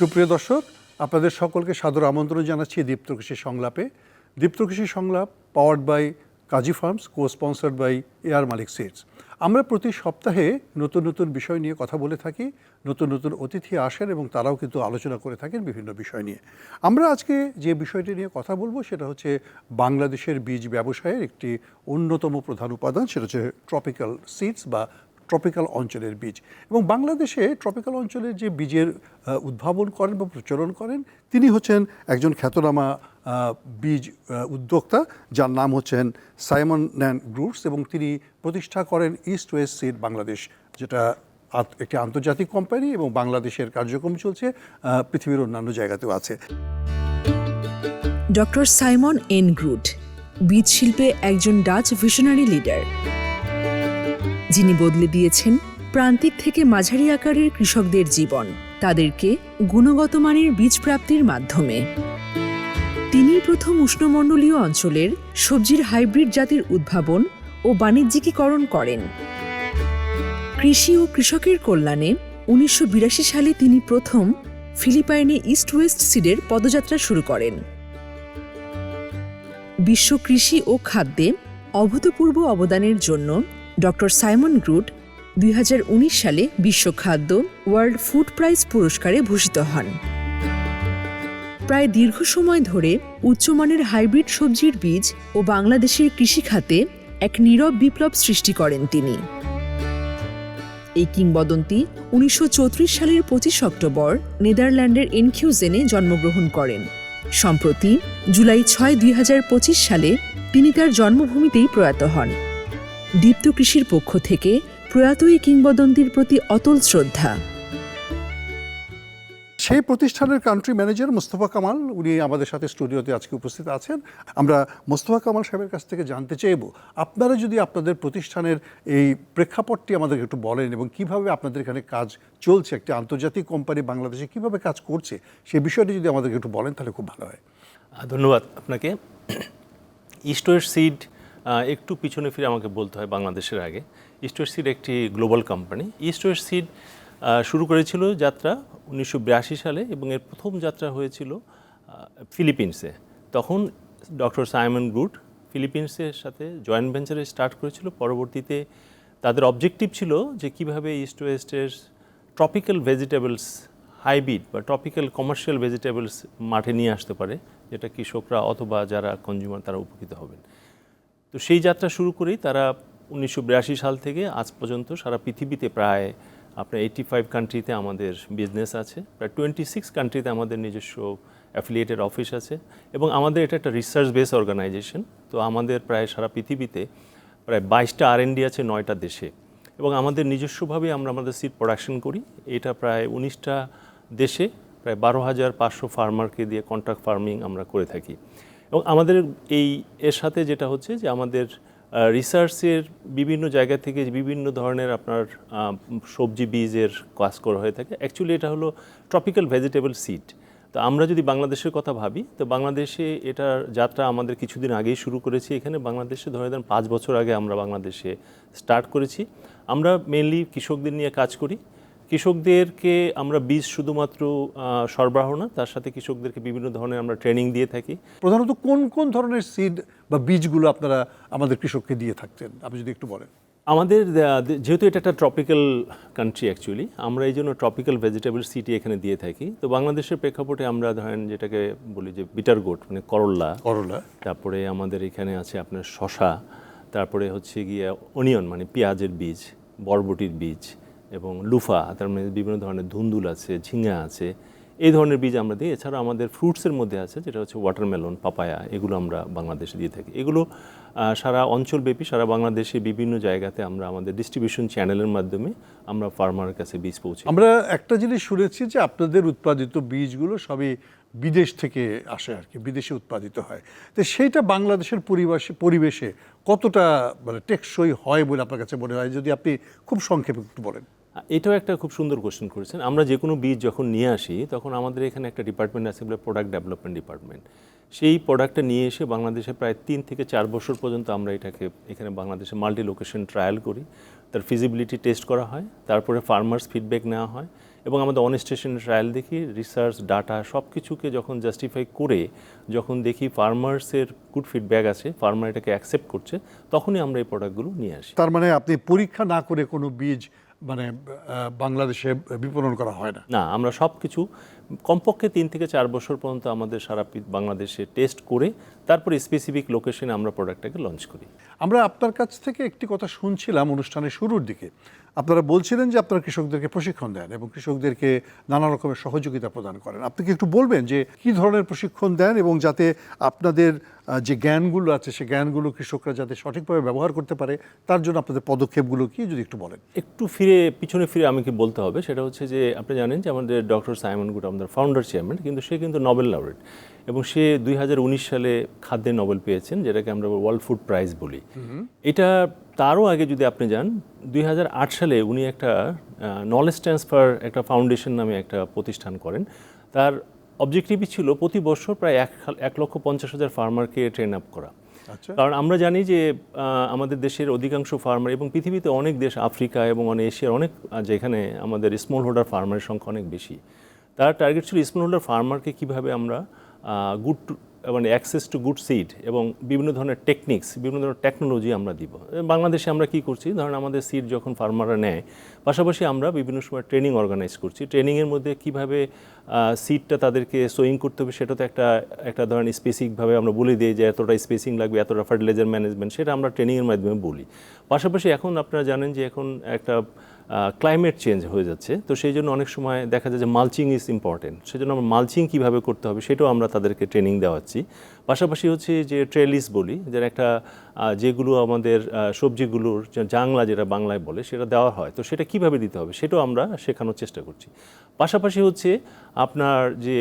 সুপ্রিয় দর্শক, আপনাদের সকলকে সাদর আমন্ত্রণ জানাচ্ছি দীপ্ত কৃষি সংলাপে। Deepto Krishi Sanglap powered by Kazi farms co sponsored by air মালিক সিডস আমরা প্রতি সপ্তাহে নতুন নতুন বিষয় নিয়ে কথা বলে থাকি, নতুন নতুন অতিথি আসেন এবং তারাও কিন্তু আলোচনা করে থাকেন বিভিন্ন বিষয় নিয়ে। আমরা আজকে যে বিষয়টি নিয়ে কথা বলব সেটা হচ্ছে বাংলাদেশের বীজ ব্যবসায়ের একটি অন্যতম প্রধান উপাদান, সেটা হচ্ছে ট্রপিক্যাল সিডস বা ট্রপিক্যাল অঞ্চলের বীজ। এবং বাংলাদেশে ট্রপিক্যাল অঞ্চলের যে বীজের উদ্ভাবন করেন বা প্রচলন করেন, তিনি হচ্ছেন একজন খ্যাতনামা বীজ উদ্যোক্তা, যার নাম হচ্ছেন সাইমন ন্যান গ্রুপস এবং তিনি প্রতিষ্ঠা করেন ইস্ট ওয়েস্ট সিড বাংলাদেশ, যেটা একটি আন্তর্জাতিক কোম্পানি এবং বাংলাদেশের কার্যক্রম চলছে পৃথিবীর অন্যান্য জায়গাতেও আছে। ডক্টর সাইমন এন গ্রুট বীজ শিল্পে একজন ডাচ ভিশনারি লিডার। যিনি বদলে দিয়েছেন প্রান্তিক থেকে মাঝারি আকারের কৃষকদের জীবন, তাদেরকে গুণগত মানের বীজ প্রাপ্তির মাধ্যমে। তিনি প্রথম উষ্ণমণ্ডলীয় অঞ্চলের সবজির হাইব্রিড জাতির উদ্ভাবন ও বাণিজ্যিকীকরণ করেন। কৃষি ও কৃষকের কল্যাণে উনিশশো বিরাশি সালে তিনি প্রথম ফিলিপাইনে ইস্ট ওয়েস্ট সিডের পদযাত্রা শুরু করেন। বিশ্ব কৃষি ও খাদ্যে অভূতপূর্ব অবদানের জন্য ডক্টর সাইমন গ্রুট দুই হাজার উনিশ সালে বিশ্ব খাদ্য ওয়ার্ল্ড ফুড প্রাইজ পুরস্কারে ভূষিত হন। প্রায় দীর্ঘ সময় ধরে উচ্চমানের হাইব্রিড সবজির বীজ ও বাংলাদেশের কৃষিখাতে এক নীরব বিপ্লব সৃষ্টি করেন তিনি। এই কিংবদন্তি উনিশশো চৌত্রিশ সালের পঁচিশ অক্টোবর নেদারল্যান্ডের এনকিউজেনে জন্মগ্রহণ করেন। সম্প্রতি জুলাই ছয় দুই সালে তিনি তার জন্মভূমিতেই প্রয়াত হন। দীপ্ত কৃষির পক্ষ থেকে প্রয়াত এই কিংবদন্তির প্রতি অতল শ্রদ্ধা। সেই প্রতিষ্ঠানের কান্ট্রি ম্যানেজার মোস্তফা কামাল উনি আমাদের সাথে স্টুডিওতে আজকে উপস্থিত আছেন। আমরা মোস্তফা কামাল সাহেবের কাছ থেকে জানতে চাইব আপনারা যদি আপনাদের প্রতিষ্ঠানের এই প্রেক্ষাপটটি আমাদেরকে একটু বলেন এবং কীভাবে আপনাদের এখানে কাজ চলছে একটি আন্তর্জাতিক কোম্পানি বাংলাদেশে কীভাবে কাজ করছে সেই বিষয়টি যদি আমাদেরকে একটু বলেন তাহলে খুব ভালো হয়। ধন্যবাদ আপনাকে। ইস্ট ওয়েস্ট সিড একটু পিছনে ফিরে আমাকে বলতে হয় বাংলাদেশের আগে। ইস্ট ওয়েস্ট সিড একটি global company East West Seed শুরু করেছিল যাত্রা উনিশশো বিরাশি সালে এবং এর প্রথম যাত্রা হয়েছিল ফিলিপিন্সে তখন ডক্টর সাইমন গ্রুট ফিলিপিন্সের সাথে জয়েন্ট ভেঞ্চারে স্টার্ট করেছিল। পরবর্তীতে তাদের অবজেক্টিভ ছিল যে কীভাবে ইস্ট ওয়েস্টের ট্রপিক্যাল ভেজিটেবলস হাইব্রিড বা ট্রপিক্যাল কমার্শিয়াল ভেজিটেবলস মাঠে নিয়ে আসতে পারে, যেটা কৃষকরা অথবা যারা কনজিউমার তারা উপকৃত হবেন। তো সেই যাত্রা শুরু করেই তারা উনিশশো বিরাশি সাল থেকে আজ পর্যন্ত সারা পৃথিবীতে প্রায় আপনার এইটি ফাইভ কান্ট্রিতে আমাদের বিজনেস আছে। প্রায় টোয়েন্টি সিক্স কান্ট্রিতে আমাদের নিজস্ব অ্যাফিলিয়েটেড অফিস আছে এবং আমাদের এটা একটা রিসার্চ বেস অর্গানাইজেশন তো আমাদের প্রায় সারা পৃথিবীতে প্রায় বাইশটা আর আছে নয়টা দেশে এবং আমাদের নিজস্বভাবে আমরা আমাদের সিড প্রোডাকশন করি। এটা প্রায় উনিশটা দেশে প্রায় বারো হাজার পাঁচশো ফার্মারকে দিয়ে কন্ট্রাক্ট ফার্মিং আমরা করে থাকি। এবং আমাদের এই, এর সাথে যেটা হচ্ছে যে আমাদের রিসার্চের বিভিন্ন জায়গা থেকে বিভিন্ন ধরনের আপনার সবজি বীজের কাজ করা হয়ে থাকে। অ্যাকচুয়ালি এটা হলো ট্রপিক্যাল ভেজিটেবল সিড তো আমরা যদি বাংলাদেশের কথা ভাবি, তো বাংলাদেশে এটার যাত্রা আমাদের কিছুদিন আগেই শুরু করেছি। এখানে বাংলাদেশে ধরে দেন পাঁচ বছর আগে আমরা বাংলাদেশে স্টার্ট করেছি। আমরা মেনলি কৃষকদের নিয়ে কাজ করি। কৃষকদেরকে আমরা বীজ শুধুমাত্র সরবরাহ না তার সাথে কৃষকদেরকে বিভিন্ন ধরনের আমরা ট্রেনিং দিয়ে থাকি। প্রধানত কোন কোন ধরনের সিড বা বীজগুলো আপনারা আমাদের কৃষককে দিয়ে থাকতেন? আপনি যদি একটু বলেন। আমাদের যেহেতু এটা একটা ট্রপিক্যাল কান্ট্রি অ্যাকচুয়ালি আমরা এই জন্য ট্রপিক্যাল ভেজিটেবল সিটি এখানে দিয়ে থাকি। তো বাংলাদেশের প্রেক্ষাপটে আমরা ধরেন যেটাকে বলি যে বিটার গোট মানে করল্লা করলা। তারপরে আমাদের এখানে আছে আপনার শশা তারপরে হচ্ছে গিয়ে অনিয়ন মানে পেঁয়াজের বীজ বরবটির বীজ। এবং লুফা, তার মধ্যে বিভিন্ন ধরনের ধুন্দুল আছে ঝিঙ্গা আছে, এই ধরনের বীজ আমরা দিই। এছাড়া আমাদের ফ্রুটসের মধ্যে আছে, যেটা হচ্ছে ওয়াটারমেলন পাপায়া এগুলো আমরা বাংলাদেশে দিয়ে থাকি। এগুলো সারা অঞ্চলব্যাপী, সারা বাংলাদেশে বিভিন্ন জায়গাতে আমরা আমাদের ডিস্ট্রিবিউশন চ্যানেলের মাধ্যমে আমরা ফার্মারের কাছে বীজ পৌঁছে আমরা একটা জিনিস শুনেছি যে আপনাদের উৎপাদিত বীজগুলো সবই বিদেশ থেকে আসে আর কি, বিদেশে উৎপাদিত হয়। তো সেইটা বাংলাদেশের পরিবেশে পরিবেশে কতটা মানে টেকসই হয় বলে আপনার কাছে মনে হয়? যদি আপনি খুব সংক্ষেপে একটু বলেন। এটাও একটা খুব সুন্দর কোশ্চেন করেছেন। আমরা যে কোনো বীজ যখন নিয়ে আসি, তখন আমাদের এখানে একটা ডিপার্টমেন্ট আছে বলে প্রোডাক্ট ডেভেলপমেন্ট ডিপার্টমেন্ট সেই প্রোডাক্টটা নিয়ে এসে বাংলাদেশে প্রায় তিন থেকে চার বছর পর্যন্ত আমরা এটাকে এখানে বাংলাদেশে মাল্টি লোকেশন ট্রায়াল করি। তার ফিজিবিলিটি টেস্ট করা হয়, তারপরে ফার্মার্স ফিডব্যাক নেওয়া হয় এবং আমাদের অন স্টেশন ট্রায়াল দেখি রিসার্চ ডাটা সব কিছুকে যখন জাস্টিফাই করে, যখন দেখি ফার্মার্সের গুড ফিডব্যাক আছে ফার্মার এটাকে অ্যাকসেপ্ট করছে, তখনই আমরা এই প্রোডাক্টগুলো নিয়ে আসি। তার মানে আপনি পরীক্ষা না করে কোনো বীজ মানে বাংলাদেশে বিপণন করা হয় না। না আমরা সব কিছু কমপক্ষে তিন থেকে চার বছর পর্যন্ত আমাদের সারা বাংলাদেশে টেস্ট করে তারপরে স্পেসিফিক লোকেশনে আমরা প্রোডাক্টটাকে লঞ্চ করি। আমরা আপনার কাছ থেকে একটি কথা শুনছিলাম অনুষ্ঠানের শুরুর দিকে। আপনারা বলছিলেন যে আপনারা কৃষকদেরকে প্রশিক্ষণ দেন এবং কৃষকদেরকে নানা রকমের সহযোগিতা প্রদান করেন। আপনি কি একটু বলবেন যে কি ধরনের প্রশিক্ষণ দেন এবং যাতে আপনাদের যে জ্ঞানগুলো আছে সে জ্ঞানগুলো কৃষকরা যাতে সঠিকভাবে ব্যবহার করতে পারে তার জন্য আপনাদের পদক্ষেপগুলো কি যদি একটু বলেন? একটু ফিরে পিছনে ফিরে আমাকে বলতে হবে? সেটা হচ্ছে যে আপনি জানেন যে আমাদের ডক্টর সাইমন গুড আমাদের ফাউন্ডার চেয়ারম্যান কিন্তু সে কিন্তু নোবেল লাউরেট এবং সে দুই হাজার উনিশ সালে খাদ্যে নোবেল পেয়েছেন যেটাকে আমরা ওয়ার্ল্ড ফুড প্রাইজ বলি। এটা তারও আগে যদি আপনি যান দুই হাজার আট সালে উনি একটা নলেজ ট্রান্সফার একটা ফাউন্ডেশন নামে একটা প্রতিষ্ঠান করেন। তার অবজেক্টিভই ছিল প্রতি বছর প্রায় এক এক লক্ষ পঞ্চাশ হাজার ফার্মারকে ট্রেন আপ করা। আচ্ছা। কারণ আমরা জানি যে আমাদের দেশের অধিকাংশ ফার্মার এবং পৃথিবীতে অনেক দেশ আফ্রিকা এবং অনেক এশিয়ার অনেক যেখানে আমাদের স্মল হোল্ডার ফার্মারের সংখ্যা অনেক বেশি। তার টার্গেট ছিল স্মল হোল্ডার ফার্মারকে কীভাবে আমরা গুড মানে অ্যাক্সেস টু গুড সিড এবং বিভিন্ন ধরনের টেকনিক্স বিভিন্ন ধরনের টেকনোলজি আমরা দিব। বাংলাদেশে আমরা কি করছি? ধরেন আমাদের সিড যখন ফার্মাররা নেয়, পাশাপাশি আমরা বিভিন্ন সময় ট্রেনিং অর্গানাইজ করছি। ট্রেনিংয়ের মধ্যে কীভাবে সিটটা তাদেরকে সোয়িং করতে হবে সেটা তো একটা একটা ধরেন স্পেসিফিকভাবে আমরা বলে দিই যে এতটা স্পেসিং লাগবে, এতটা ফার্টিলাইজার ম্যানেজমেন্ট সেটা আমরা ট্রেনিংয়ের মাধ্যমে বলি। পাশাপাশি এখন আপনারা জানেন যে এখন একটা ক্লাইমেট চেঞ্জ হয়ে যাচ্ছে। তো সেই জন্য অনেক সময় দেখা যায় যে মালচিং ইজ ইম্পর্টেন্ট সেই জন্য আমরা মালচিং কীভাবে করতে হবে সেটাও আমরা তাদেরকে ট্রেনিং দেওয়াচ্ছি। পাশাপাশি হচ্ছে যে ট্রেলিস বলি যেটা একটা যেগুলো আমাদের সবজিগুলোর জাংলা যেটা বাংলায় বলে সেটা দেওয়া হয়। তো সেটা কীভাবে দিতে হবে সেটাও আমরা শেখানোর চেষ্টা করছি। পাশাপাশি হচ্ছে আপনার যে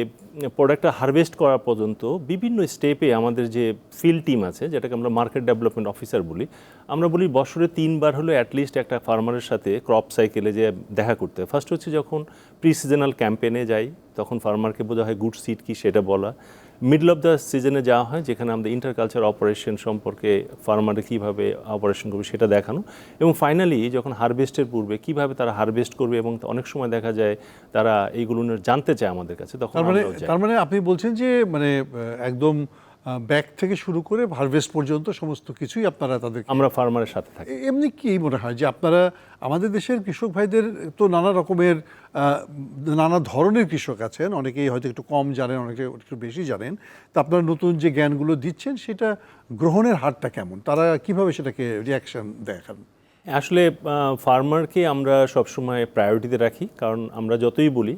প্রোডাক্টটা হারভেস্ট করা পর্যন্ত বিভিন্ন স্টেপে আমাদের যে ফিল্ড টিম আছে, যেটাকে আমরা মার্কেট ডেভেলপমেন্ট অফিসার বলি, আমরা বলি বছরে তিনবার হলো অ্যাটলিস্ট একটা ফার্মারের সাথে ক্রপ সাইকেলে যে দেখা করতে হয়। ফার্স্ট হচ্ছে যখন প্রি সিজনাল ক্যাম্পেনে যাই, তখন ফার্মারকে বোঝা হয় গুড সিড কি সেটা বলা। মিডল অফ দ্য সিজনে যাওয়া হয় যেখানে আমাদের ইন্টারকালচার অপারেশন সম্পর্কে ফার্মারে কীভাবে অপারেশন করবে সেটা দেখানো। এবং ফাইনালি যখন হারভেস্টের পূর্বে কীভাবে তারা হারভেস্ট করবে এবং অনেক সময় দেখা যায় তারা এইগুলো জানতে চায় আমাদের কাছে তখন তার মানে তার মানে আপনি বলছেন যে মানে একদম ব্যাক থেকে শুরু করে হারভেস্ট পর্যন্ত সমস্ত কিছুই আপনারা তাদের আমরা ফার্মারের সাথে থাকি। এমনি কি মনে হয় যে আপনারা আমাদের দেশের কৃষক ভাইদের তো নানা রকমের নানা ধরনের কৃষক আছেন অনেকেই হয়তো একটু কম জানেন অনেকে একটু বেশি জানেন তা আপনারা নতুন যে জ্ঞানগুলো দিচ্ছেন সেটা গ্রহণের হারটা কেমন? তারা কীভাবে সেটাকে রিয়াকশন দেখান? আসলে ফার্মারকে আমরা সবসময় প্রায়োরিটিতে রাখি কারণ আমরা যতই বলি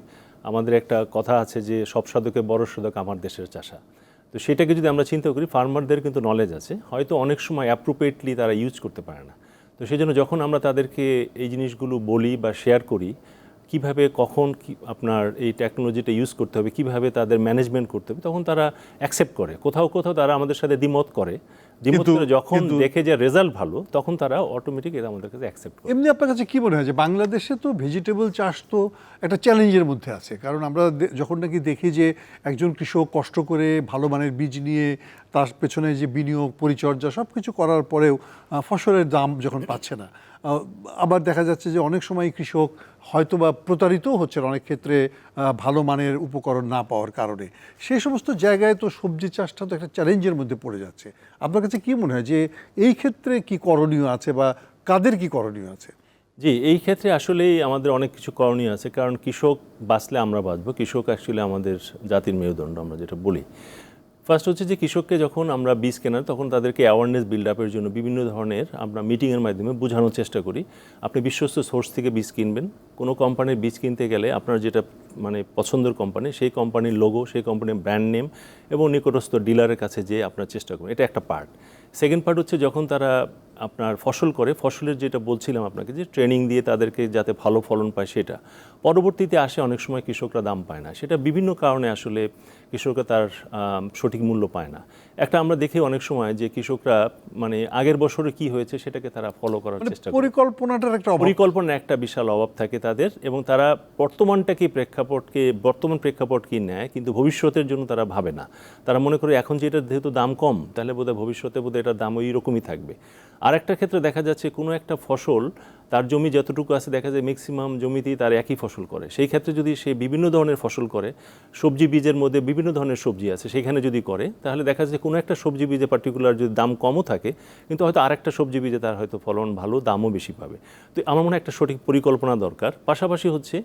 আমাদের একটা কথা আছে যে সব সাধকে বড় সাধক আমার দেশের চাষা। তো সেটাকে যদি আমরা চিন্তা করি ফার্মারদের কিন্তু নলেজ আছে। হয়তো অনেক সময় অ্যাপ্রোপ্রিয়েটলি তারা ইউজ করতে পারে না। তো সেই জন্য যখন আমরা তাদেরকে এই জিনিসগুলো বলি বা শেয়ার করি, কীভাবে, কখন কি আপনার এই টেকনোলজিটা ইউজ করতে হবে, কীভাবে তাদের ম্যানেজমেন্ট করতে হবে, তখন তারা অ্যাকসেপ্ট করে। কোথাও কোথাও তারা আমাদের সাথে দ্বিমত করে। কিন্তু- যখন দেখে যে রেজাল্ট ভালো তখন তারা অটোমেটিক এটা আমাদের কাছে অ্যাকসেপ্ট করে। এমনি আপনার কাছে কি মনে হয় যে বাংলাদেশে তো ভেজিটেবল চাষ তো একটা চ্যালেঞ্জের মধ্যে আছে? কারণ আমরা যখন নাকি দেখি যে একজন কৃষক কষ্ট করে ভালো মানের বীজ নিয়ে তার পেছনে যে বিনিয়োগ পরিচর্যা সব কিছু করার পরেও ফসলের দাম যখন পাচ্ছে না আবার দেখা যাচ্ছে যে অনেক সময় কৃষক হয়তো বা প্রতারিতও হচ্ছে অনেক ক্ষেত্রে ভালো মানের উপকরণ না পাওয়ার কারণে। সেই সমস্ত জায়গায় তো সবজি চাষটা তো একটা চ্যালেঞ্জের মধ্যে পড়ে যাচ্ছে। আপনার কাছে কি মনে হয় যে এই ক্ষেত্রে কি করণীয় আছে বা কাদের কি করণীয় আছে? জি, এই ক্ষেত্রে আসলেই আমাদের অনেক কিছু করণীয় আছে। কারণ কৃষক বাঁচলে আমরা বাঁচবো, কৃষক অ্যাকচুয়ালি আমাদের জাতির মেরুদণ্ড আমরা যেটা বলি। ফার্স্ট হচ্ছে যে কৃষককে যখন আমরা বীজ কেনার তখন তাদেরকে অ্যাওয়ারনেস বিল্ড আপের জন্য বিভিন্ন ধরনের আমরা মিটিংয়ের মাধ্যমে বোঝানোর চেষ্টা করি। আপনি বিশ্বস্ত সোর্স থেকে বীজ কিনবেন। কোনো কোম্পানির বীজ কিনতে গেলে আপনার যেটা মানে পছন্দের কোম্পানি সেই কোম্পানির লোগো সেই কোম্পানির ব্র্যান্ড নেম এবং নিকটস্থ ডিলারের কাছে যেয়ে আপনার চেষ্টা করুন এটা একটা পার্ট সেকেন্ড পার্ট হচ্ছে যখন তারা আপনার ফসল করে, ফসলের যেটা বলছিলাম আপনাকে যে ট্রেনিং দিয়ে তাদেরকে যাতে ভালো ফলন পায় সেটা। পরবর্তীতে আসে অনেক সময় কৃষকরা দাম পায় না। সেটা বিভিন্ন কারণে আসলে কৃষকরা তার সঠিক মূল্য পায় না। একটা আমরা দেখি অনেক সময় যে কৃষকরা মানে আগের বছরে কি হয়েছে সেটাকে তারা ফলো করার মানে চেষ্টা করে। পরিকল্পনাটার একটা অভাব। পরিকল্পনার একটা বিশাল অভাব থাকে তাদের এবং তারা বর্তমানটাকে প্রেক্ষাপটকে বর্তমান প্রেক্ষাপট কি নেয় কিন্তু ভবিষ্যতের জন্য তারা ভাবে না। তারা মনে করে এখন যে এটা যেহেতু দাম কম তাহলে বোধহয় ভবিষ্যতে বোধহয় এটার দাম ওই রকমই থাকবে। আর একটা ক্ষেত্রে দেখা যাচ্ছে কোনো একটা ফসল তার জমি যতটুকু আছে, দেখা যায় ম্যাক্সিমাম জমিতেই তার একই ফসল করে। সেই ক্ষেত্রে যদি সে বিভিন্ন ধরনের ফসল করে, সবজি বীজের মধ্যে বিভিন্ন ধরনের সবজি আছে, সেখানে যদি করে, তাহলে দেখা যায় কোনো একটা সবজি বীজে পার্টিকুলার যদি দাম কমও থাকে, কিন্তু হয়তো আরেকটা সবজি বীজে তার হয়তো ফলন ভালো, দামও বেশি পাবে। তো আমার মনে হয় একটা সঠিক পরিকল্পনা দরকার। পাশাপাশি হচ্ছে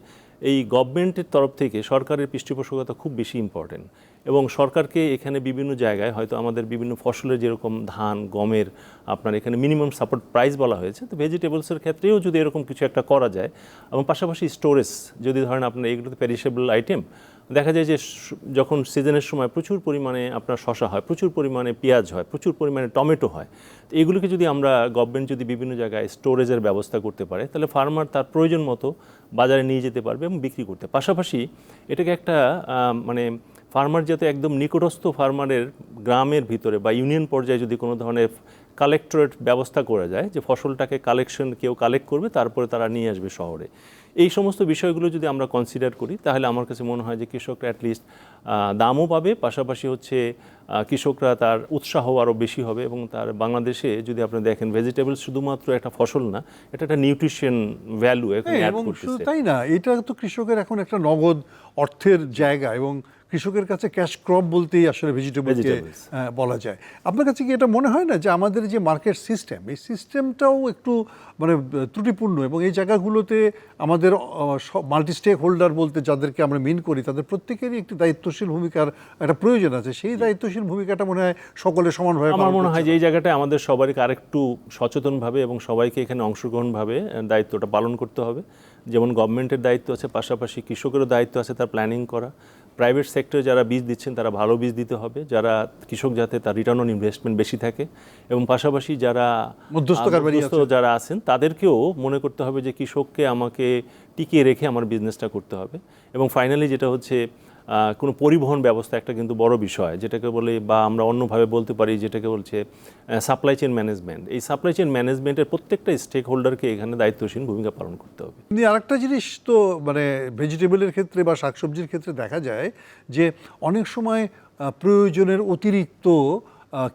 এই গভর্নমেন্টের তরফ থেকে সরকারের পৃষ্ঠপোষকতা খুব বেশি ইম্পর্টেন্ট এবং সরকারকে এখানে বিভিন্ন জায়গায় হয়তো আমাদের বিভিন্ন ফসলের যেরকম ধান, গমের আপনার এখানে মিনিমাম সাপোর্ট প্রাইস বলা হয়েছে। তো ভেজিটেবলসের ক্ষেত্রেও যদি এরকম কিছু একটা করা যায় এবং পাশাপাশি স্টোরেজ যদি ধরেন আপনার এগুলোতে প্যারিসেবল আইটেম দেখা যায় যে যখন সিজনের সময় প্রচুর পরিমাণে আপনার শশা হয়, প্রচুর পরিমাণে পেঁয়াজ হয়, প্রচুর পরিমাণে টমেটো হয়, তো এগুলোকে যদি আমরা গভর্নমেন্ট যদি বিভিন্ন জায়গায় স্টোরেজের ব্যবস্থা করতে পারে, তাহলে ফার্মার তার প্রয়োজন মতো বাজারে নিয়ে যেতে পারবে এবং বিক্রি করতে। পাশাপাশি এটাকে একটা মানে ফার্মার যাতে একদম নিকটস্থ ফার্মারের গ্রামের ভিতরে বা ইউনিয়ন পর্যায়ে যদি কোনো ধরনের কালেক্টরেট ব্যবস্থা করা যায় যে ফসলটাকে কালেকশন কেউ কালেক্ট করবে তারপরে তারা নিয়ে আসবে শহরে। এই সমস্ত বিষয়গুলো যদি আমরা কনসিডার করি তাহলে আমার কাছে মনে হয় যে কৃষকরা অ্যাটলিস্ট দামও পাবে পাশাপাশি হচ্ছে কৃষকরা তার উৎসাহ আরও বেশি হবে এবং তার বাংলাদেশে যদি আপনি দেখেন ভেজিটেবল শুধুমাত্র একটা ফসল না এটা একটা নিউট্রিশন ভ্যালু এখন হ্যাঁ, তাই না এটা তো কৃষকের এখন একটা নগদ অর্থের জায়গা এবং কৃষকের কাছে ক্যাশ ক্রপ বলতেই আসলে ভেজিটেবলকে বলা যায়। আপনার কাছে কি এটা মনে হয় না যে আমাদের যে মার্কেট সিস্টেম এই সিস্টেমটাও একটু মানে ত্রুটিপূর্ণ এবং এই জায়গাগুলোতে আমাদের মাল্টি স্টেক হোল্ডার বলতে যাদেরকে আমরা মিন করি তাদের প্রত্যেকেরই একটি দায়িত্বশীল ভূমিকার একটা প্রয়োজন আছে। সেই দায়িত্বশীল ভূমিকাটা মনে হয় সকলে সমানভাবে আমার মনে হয় যে এই জায়গাটায় আমাদের সবাইকে আরেকটু সচেতনভাবে এবং সবাইকে এখানে অংশগ্রহণভাবে দায়িত্বটা পালন করতে হবে। যেমন গভর্নমেন্টের দায়িত্ব আছে পাশাপাশি কৃষকেরও দায়িত্ব আছে তার প্ল্যানিং করা। প্রাইভেট সেক্টরে যারা বীজ দিচ্ছেন তারা ভালো বীজ দিতে হবে। যারা কৃষক যাতে তার রিটার্ন অন ইনভেস্টমেন্ট বেশি থাকে। এবং পাশাপাশি যারা যারা আছেন তাদেরকেও মনে করতে হবে যে কৃষককে আমাকে টিকিয়ে রেখে আমার বিজনেসটা করতে হবে। এবং ফাইনালি যেটা হচ্ছে কোনো পরিবহন ব্যবস্থা একটা কিন্তু বড় বিষয়, যেটাকে বলে বা আমরা অন্যভাবে বলতে পারি, যেটাকে বলছে সাপ্লাই চেন ম্যানেজমেন্ট এই সাপ্লাই চেন ম্যানেজমেন্টের প্রত্যেকটা স্টেক হোল্ডারকে এখানে দায়িত্বশীল ভূমিকা পালন করতে হবে। আরেকটা জিনিস তো মানে ভেজিটেবলের ক্ষেত্রে বা শাকসবজির ক্ষেত্রে দেখা যায় যে অনেক সময় প্রয়োজনের অতিরিক্ত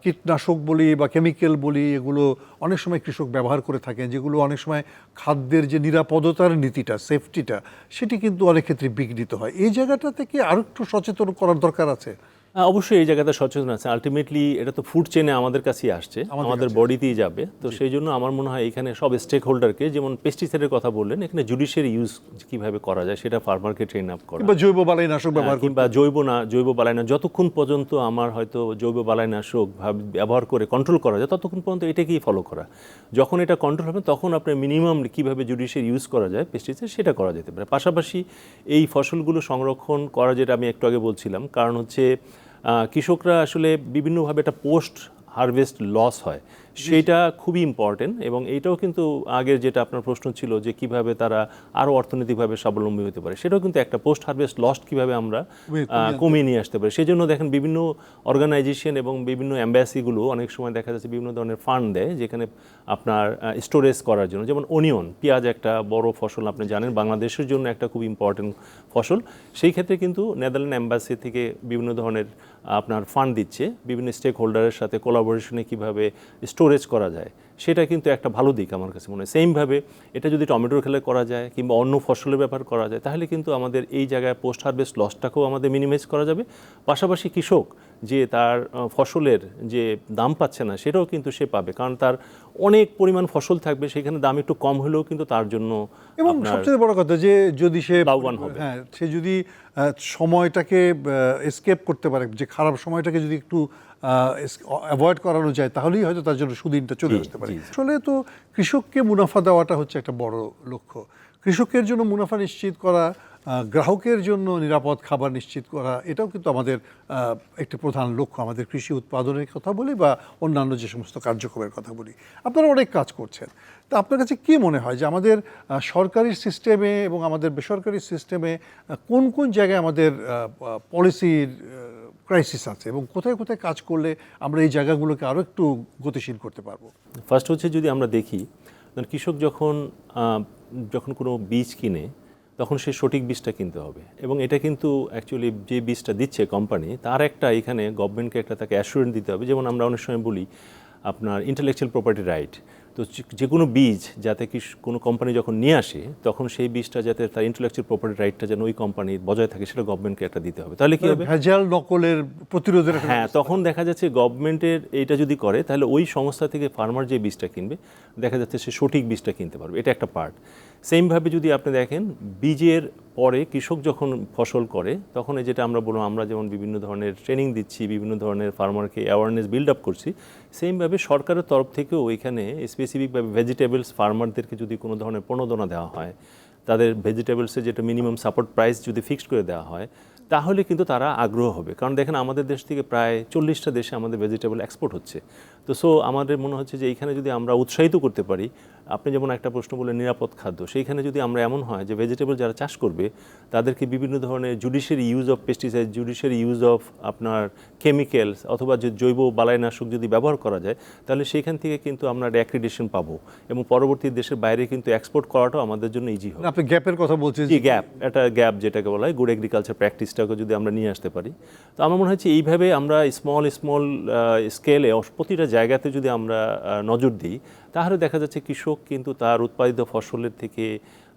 কীটনাশক বলি বা কেমিক্যাল বলি, এগুলো অনেক সময় কৃষক ব্যবহার করে থাকেন, যেগুলো অনেক সময় খাদ্যের যে নিরাপদতার নীতিটা সেফটিটা সেটি কিন্তু অনেক ক্ষেত্রে বিঘ্নিত হয়। এই জায়গাটা থেকে আরেকটু সচেতন করার দরকার আছে? অবশ্যই এই জায়গাতে সচেতন আছে। আলটিমেটলি এটা তো ফুড চেনে আমাদের কাছেই আসছে। আমাদের বডিতেই যাবে। তো সেই জন্য আমার মনে হয় এখানে সব স্টেক হোল্ডারকে যেমন পেস্টিসাইডের কথা বললেন এখানে জুডিশিয়ারি ইউজ কীভাবে করা যায় সেটা ফার্মারকে ট্রেন আপ করা। কিংবা জৈব বালাইনাশক ব্যবহার হ্যাঁ, কিংবা জৈব না জৈব বালাইনাশক যতক্ষণ পর্যন্ত আমার হয়তো জৈব বালাইনাশক ভাব- ব্যবহার করে কন্ট্রোল করা যায় ততক্ষণ পর্যন্ত এটাকেই ফলো করা। যখন এটা কন্ট্রোল হবে তখন আপনার মিনিমাম কীভাবে জুডিশিয়াল ইউজ করা যায় পেস্টিসাইড সেটা করা যেতে পারে। পাশাপাশি এই ফসলগুলো সংরক্ষণ করা যেটা আমি একটু আগে বলছিলাম কারণ হচ্ছে কৃষকরা আসলে বিভিন্নভাবে একটা পোস্ট হারভেস্ট লস হয়। সেইটা খুবই ইম্পর্টেন্ট এবং এইটাও কিন্তু আগের যেটা আপনার প্রশ্ন ছিল যে কীভাবে তারা আরও অর্থনৈতিকভাবে স্বাবলম্বী হতে পারে সেটাও কিন্তু একটা পোস্ট হারভেস্ট লস কীভাবে আমরা কমিয়ে- নিয়ে আসতে পারি। সেই জন্য দেখেন বিভিন্ন অর্গানাইজেশন এবং বিভিন্ন অ্যাম্বাসিগুলো অনেক সময় দেখা যাচ্ছে বিভিন্ন ধরনের ফান্ড দেয় যেখানে আপনার স্টোরেজ করার জন্য। যেমন অনিয়ন পেঁয়াজ একটা বড় ফসল আপনি জানেন বাংলাদেশের জন্য একটা খুব ইম্পর্টেন্ট ফসল। সেই ক্ষেত্রে কিন্তু নেদারল্যান্ড অ্যাম্বাসি থেকে বিভিন্ন ধরনের আপনার ফান্ড দিচ্ছে বিভিন্ন স্টেক হোল্ডারের সাথে কোলাবোরেশনে কীভাবে স্টোরেজ করা যায় সেটা কিন্তু একটা ভালো দিক আমার কাছে মনে হয়। সেমভাবে এটা যদি টমেটোর খেলে করা যায় কিংবা অন্য ফসলের ব্যাপার করা যায় তাহলে কিন্তু আমাদের এই জায়গায় পোস্ট হারভেস্ট লসটাকেও আমাদের মিনিমাইজ করা যাবে। পাশাপাশি কৃষক যে তার ফসলের যে দাম পাচ্ছে না সেটাও কিন্তু সে পাবে। কারণ তার অনেক পরিমাণ ফসল থাকবে সেখানে দাম একটু কম হলেও কিন্তু তার জন্য এবং সবচেয়ে বড় কথা যে যদি সে লাভবান হবে। হ্যাঁ সে যদি সময়টাকে এসকেপ করতে পারে যে খারাপ সময়টাকে যদি একটু অ্যাভয়েড করানো যায় তাহলেই হয়তো তার জন্য সুদিনটা চলে আসতে পারে। আসলে তো কৃষককে মুনাফা দেওয়াটা হচ্ছে একটা বড় লক্ষ্য। কৃষকের জন্য মুনাফা নিশ্চিত করা গ্রাহকের জন্য নিরাপদ খাবার নিশ্চিত করা এটাও কিন্তু আমাদের একটি প্রধান লক্ষ্য। আমাদের কৃষি উৎপাদনের কথা বলি বা অন্যান্য যে সমস্ত কার্যক্রমের কথা বলি। আপনারা অনেক কাজ করছেন। তা আপনার কাছে কি মনে হয় যে আমাদের সরকারি সিস্টেমে এবং আমাদের বেসরকারি সিস্টেমে কোন কোন জায়গায় আমাদের পলিসির ক্রাইসিস আছে এবং কোথায় কোথায় কাজ করলে আমরা এই জায়গাগুলোকে আরও একটু গতিশীল করতে পারব? ফার্স্ট হচ্ছে যদি আমরা দেখি কৃষক যখন যখন কোনো বীজ কিনে, তখন সে সঠিক বীজটা কিনতে হবে। এবং এটা কিন্তু অ্যাকচুয়ালি যে বীজটা দিচ্ছে কোম্পানি তার একটা এখানে গভর্নমেন্টকে একটা তাকে অ্যাসুরেন্স দিতে হবে। যেমন আমরা অনেক সময় বলি, আপনার ইন্টেলেকচুয়াল প্রপার্টি রাইট তো যে- কোনো বীজ যাতে কি কোনো কোম্পানি যখন নিয়ে আসে তখন সেই বীজটা যাতে তার ইন্টেলেকচুয়াল প্রপার্টি রাইটটা যেন ওই কোম্পানির বজায় থাকে সেটা গভর্নমেন্টকে একটা দিতে হবে। তাহলে কি হবে? ভেজাল নকলের প্রতিরোধের হ্যাঁ তখন দেখা যাচ্ছে গভর্নমেন্টের এইটা যদি করে তাহলে ওই সংস্থা থেকে ফার্মার যে বীজটা কিনবে দেখা যাচ্ছে সে সঠিক বীজটা কিনতে পারবে। এটা একটা পার্ট সেমভাবে যদি আপনি দেখেন বীজের পরে কৃষক যখন ফসল করে তখন এই যেটা আমরা বললাম আমরা যেমন বিভিন্ন ধরনের ট্রেনিং দিচ্ছি বিভিন্ন ধরনের ফার্মারকে অ্যাওয়ারনেস বিল্ড আপ করছি সেমভাবে সরকারের তরফ থেকেও ওইখানে স্পেসিফিকভাবে ভেজিটেবলস ফার্মারদেরকে যদি কোনো ধরনের প্রণোদনা দেওয়া হয়, তাদের ভেজিটেবলসে যেটা মিনিমাম সাপোর্ট প্রাইস যদি ফিক্সড করে দেওয়া হয়, তাহলে কিন্তু তারা আগ্রহ হবে। কারণ দেখেন আমাদের দেশ থেকে প্রায় চল্লিশটা দেশে আমাদের ভেজিটেবল এক্সপোর্ট হচ্ছে। তো সো আমাদের মনে হচ্ছে যে এইখানে যদি আমরা উৎসাহিত করতে পারি আপনি যেমন একটা প্রশ্ন বললেন নিরাপদ খাদ্য। সেইখানে যদি আমরা এমন হয় যে ভেজিটেবল যারা চাষ করবে তাদেরকে বিভিন্ন ধরনের judiciary use of pesticide judiciary use of আপনার কেমিক্যালস অথবা যে জৈব বালাইনাশক যদি ব্যবহার করা যায় তাহলে সেইখান থেকে কিন্তু আমরা অ্যাক্রিডেশন পাবো এবং পরবর্তী দেশের বাইরে কিন্তু এক্সপোর্ট করাটাও আমাদের জন্য ইজি হবে। আপনি গ্যাপের কথা বলছেন জি গ্যাপ। একটা গ্যাপ যেটাকে বলা হয় গুড এগ্রিকালচার প্র্যাকটিসটাকে যদি আমরা নিয়ে আসতে পারি। তো আমার মনে হচ্ছে এইভাবে আমরা স্মল স্মল স্কেলে প্রতিটা জায়গাতে যদি আমরা নজর দিই তাহলে দেখা যাচ্ছে কৃষক কিন্তু তার উৎপাদিত ফসলের থেকে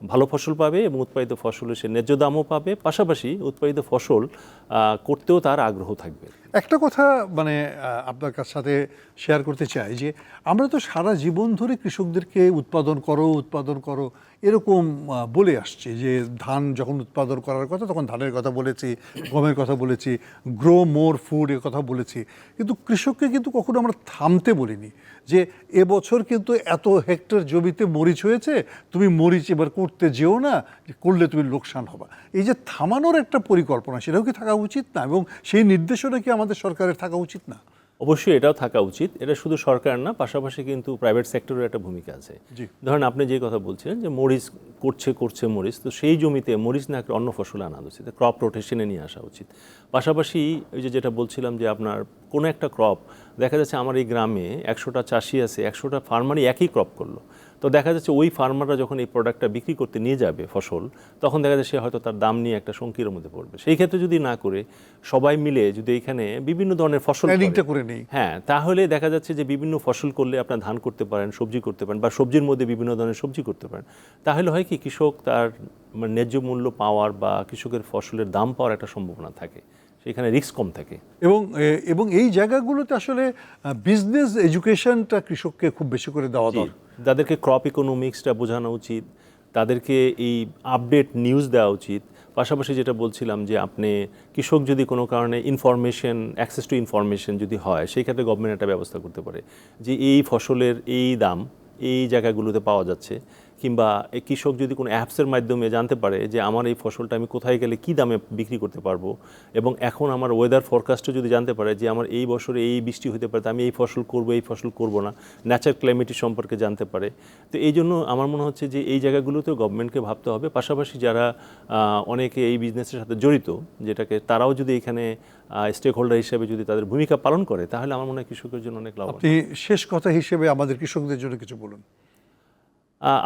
ভালো ফসল পাবে এবং উৎপাদিত ফসলের সে ন্যায্য দামও পাবে। পাশাপাশি উৎপাদিত ফসল করতেও তার আগ্রহ থাকবে। একটা কথা মানে আপনার সাথে শেয়ার করতে চাই যে, আমরা তো সারা জীবন ধরে কৃষকদেরকে উৎপাদন করো উৎপাদন করো এরকম বলে আসছে যে ধান যখন উৎপাদন করার কথা, তখন ধানের কথা বলেছি, গমের কথা বলেছি, গ্রো মোর ফুড এর কথা বলেছি। কিন্তু কৃষককে কিন্তু কখনো আমরা থামতে বলিনি যে এবছর কিন্তু এত হেক্টর জমিতে মরিচ হয়েছে, তুমি মরিচ এবার করতে যেও না করলে তুমি লোকসান হবা। এই যে থামানোর একটা পরিকল্পনা, সেটাও কি থাকা উচিত না? এবং সেই নির্দেশনা কি আমাদের সরকারের থাকা উচিত না? অবশ্যই এটাও থাকা উচিত। এটা শুধু সরকার না পাশাপাশি কিন্তু প্রাইভেট সেক্টরের একটা ভূমিকা আছে। ধরেন আপনি যে কথা বলছিলেন যে মরিচ করছে করছে মরিচ তো সেই জমিতে মরিচ না অন্য ফসল আনা উচিত। ক্রপ রোটেশনে নিয়ে আসা উচিত। পাশাপাশি ওই যে যেটা বলছিলাম যে আপনার কোনো একটা ক্রপ দেখা যাচ্ছে আমার এই গ্রামে একশোটা চাষি আছে একশোটা ফার্মারই একই ক্রপ করল। তো দেখা যাচ্ছে ওই ফার্মাররা যখন এই প্রোডাক্টটা বিক্রি করতে নিয়ে যাবে ফসল তখন দেখা যাচ্ছে সে হয়তো তার দাম নিয়ে একটা শঙ্কির মধ্যে পড়বে। সেই ক্ষেত্রে যদি না করে সবাই মিলে যদি এখানে বিভিন্ন ধরনের ফসল করে- নেই। হ্যাঁ তাহলে দেখা যাচ্ছে যে বিভিন্ন ফসল করলে আপনার ধান করতে পারেন সবজি করতে পারেন বা সবজির মধ্যে বিভিন্ন ধরনের সবজি করতে পারেন। তাহলে হয় কি কৃষক তার মানে ন্যায্য মূল্য পাওয়ার বা কৃষকের ফসলের দাম পাওয়ার একটা সম্ভাবনা থাকে। সেখানে রিস্ক কম থাকে। এবং এবং এই জায়গাগুলোতে আসলে বিজনেস এডুকেশনটা কৃষককে খুব বেশি করে দেওয়া দরকার। তাদেরকে ক্রপ ইকোনমিক্সটা বোঝানো উচিত তাদেরকে এই আপডেট নিউজ দেওয়া উচিত। পাশাপাশি যেটা বলছিলাম যে আপনি কৃষক যদি কোনো কারণে ইনফরমেশন অ্যাক্সেস টু ইনফরমেশন যদি হয় সেই ক্ষেত্রে গভর্নমেন্ট একটা ব্যবস্থা করতে পারে। যে এই ফসলের এই দাম এই জায়গাগুলোতে পাওয়া যাচ্ছে কিংবা কৃষক যদি কোনো অ্যাপসের মাধ্যমে জানতে পারে যে আমার এই ফসলটা আমি কোথায় গেলে কি দামে বিক্রি করতে পারব এবং এখন আমার ওয়েদার ফরকাস্টও যদি জানতে পারে যে আমার এই বছরে এই বৃষ্টি হতে পারে আমি এই ফসল করব, এই ফসল করব না ন্যাচার ক্লাইমেটি সম্পর্কে জানতে পারে। তো এই জন্য আমার মনে হচ্ছে যে এই জায়গাগুলোতেও গভর্নমেন্টকে ভাবতে হবে। পাশাপাশি যারা অনেকে এই বিজনেসের সাথে জড়িত, যেটাকে তারাও যদি এখানে স্টেক হোল্ডার হিসেবে যদি তাদের ভূমিকা পালন করে, তাহলে আমার মনে হয় কৃষকের জন্য অনেক লাভ আপনি শেষ কথা হিসেবে আমাদের কৃষকদের জন্য কিছু বলুন।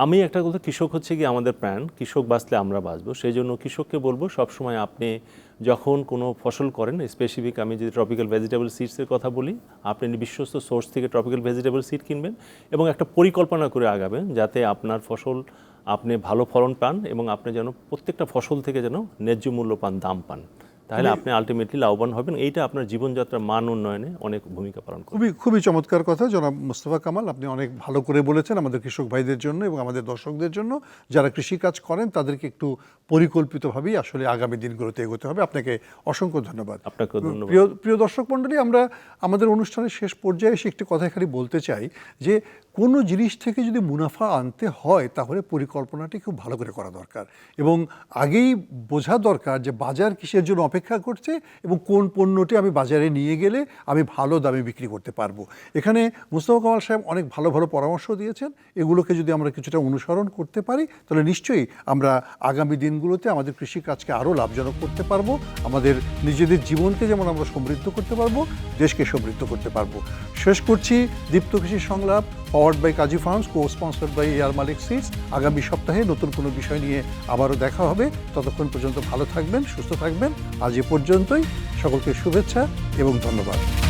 আমি একটা কথা, কৃষক হচ্ছে কি আমাদের প্রাণ। কৃষক বাঁচলে আমরা বাঁচবো। সেই জন্য কৃষককে বলব, সবসময় আপনি যখন কোনো ফসল করেন স্পেসিফিক আমি যদি ট্রপিক্যাল ভেজিটেবল সিডসের কথা বলি, আপনি বিশ্বস্ত সোর্স থেকে ট্রপিক্যাল ভেজিটেবল সিড কিনবেন এবং একটা পরিকল্পনা করে আগাবেন যাতে আপনার ফসল আপনি ভালো ফলন পান এবং আপনি যেন প্রত্যেকটা ফসল থেকে যেন ন্যায্য মূল্য পান, দাম পান। তাহলে আপনি আলটিমেটলি লাভবান হবেন। এইটা আপনার জীবনযাত্রার মান উন্নয়নে অনেক ভূমিকা পালন করবে। খুবই খুবই চমৎকার কথা জনাব মোস্তফা কামাল। আপনি অনেক ভালো করে বলেছেন আমাদের কৃষক ভাইদের জন্য এবং আমাদের দর্শকদের জন্য। যারা কৃষিকাজ করেন তাদেরকে একটু পরিকল্পিতভাবেই আসলে আগামী দিনগুলোতে এগোতে হবে। আপনাকে অসংখ্য ধন্যবাদ। আপনাকে ধন্যবাদ। প্রিয় প্রিয় দর্শক মণ্ডলী আমরা আমাদের অনুষ্ঠানের শেষ পর্যায়ে এসে একটি কথা খালি বলতে চাই যে কোনো জিনিস থেকে যদি মুনাফা আনতে হয়, তাহলে পরিকল্পনাটি খুব ভালো করে করা দরকার। এবং আগেই বোঝা দরকার যে বাজার কিসের জন্য অপেক্ষা করছে এবং কোন পণ্যটি আমি বাজারে নিয়ে গেলে আমি ভালো দামে বিক্রি করতে পারব। এখানে মুস্তফা কামাল সাহেব অনেক ভালো ভালো পরামর্শ দিয়েছেন। এগুলোকে যদি আমরা কিছুটা অনুসরণ করতে পারি, তাহলে নিশ্চয়ই আমরা আগামী দিনগুলোতে আমাদের কৃষিকাজকে আরও লাভজনক করতে পারব। আমাদের নিজেদের জীবনকে যেমন আমরা সমৃদ্ধ করতে পারব, দেশকে সমৃদ্ধ করতে পারব। শেষ করছি Deepto Krishi Sanglap. Powered by Kazi farms co sponsored by air মালিক সিস আগামী সপ্তাহে নতুন কোনো বিষয় নিয়ে আবারও দেখা হবে। ততক্ষণ পর্যন্ত ভালো থাকবেন, সুস্থ থাকবেন। আজ এ পর্যন্তই। সকলকে শুভেচ্ছা এবং ধন্যবাদ।